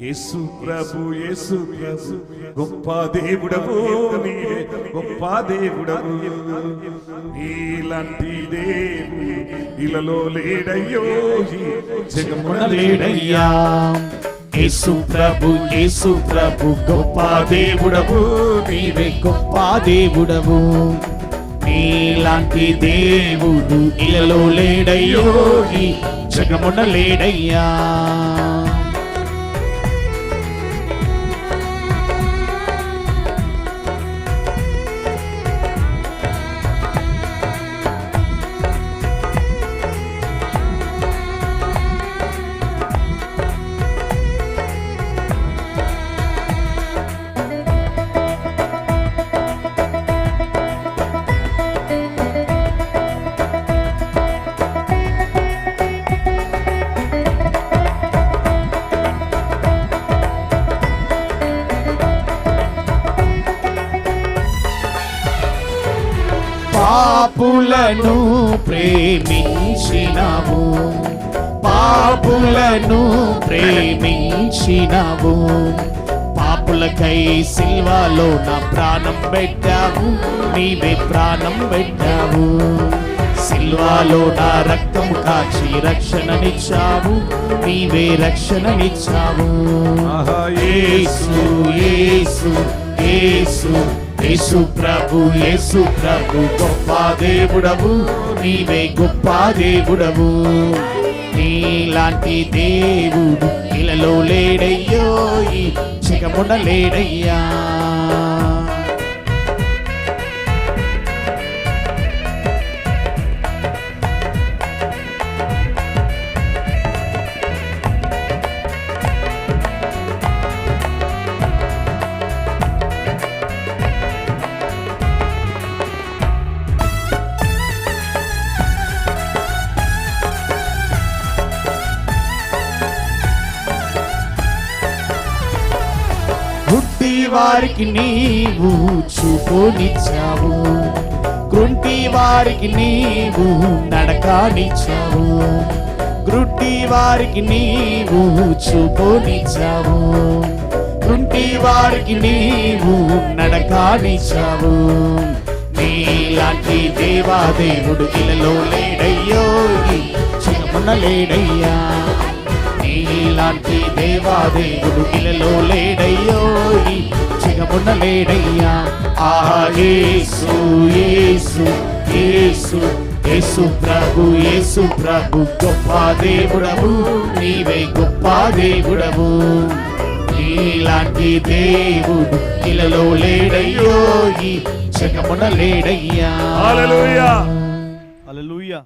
యేసు ప్రభు యేసు ప్రభు గొప్ప దేవుడవు నీవే గొప్ప దేవుడవు. నీలాంటి దేవుడు ఇలలో లేడయ్యో జగమున లేడయ్యా. యేసు ప్రభు యేసు ప్రభు గొప్ప దేవుడవు నీవే గొప్ప దేవుడవు. నీలాంటి దేవుడు ఇలలో లేడయ్యో జగమున లేడయ్యా. పాపులను ప్రేమించినవు. పాపులను ప్రేమించినవు. పాపులకై సిల్వాలో నా ప్రాణం పెట్టావు. నీవే ప్రాణం పెట్టావు. సిల్వాలో నా రక్తం కాచి రక్షణనిచ్చావు. నీవే రక్షణనిచ్చావు. ఆహా, యేసు. యేసు యేసు ప్రభు యేసు ప్రభు గొప్ప దేవుడవు నీవే గొప్ప దేవుడవు నీలాంటి దేవుడు ఇలలో లేడయ్యో ఈ చిగమున లేడయ్యా. గుడ్డి వారికి నీవు చూపునిచ్చావు. గ్రుంటి వారికి నీవు నడకానిచ్చావు. గ్రుడ్డి వారికి నీవు చూపునిచ్చావు. గ్రుంటి వారికి నీవు నడకానిచ్చావు. నీలాంటి దేవాదేవుడు ఇలలో లేడయ్యో ఈ చిన్నమున్న లేడయ్యా. నీలాంటి దేవాదేవుడు ఇలలో లేడయ్యో ఈ ఆయేసు యేసు యేసు యేసు ప్రభు యేసు ప్రభు గొప్ప దేవుడవు. నీవే గొప్ప దేవుడవు. నీలాంటి దేవుడు ఇలలో లేడయ్యో ఈ జగమున లేడయ్యా. హల్లెలూయా.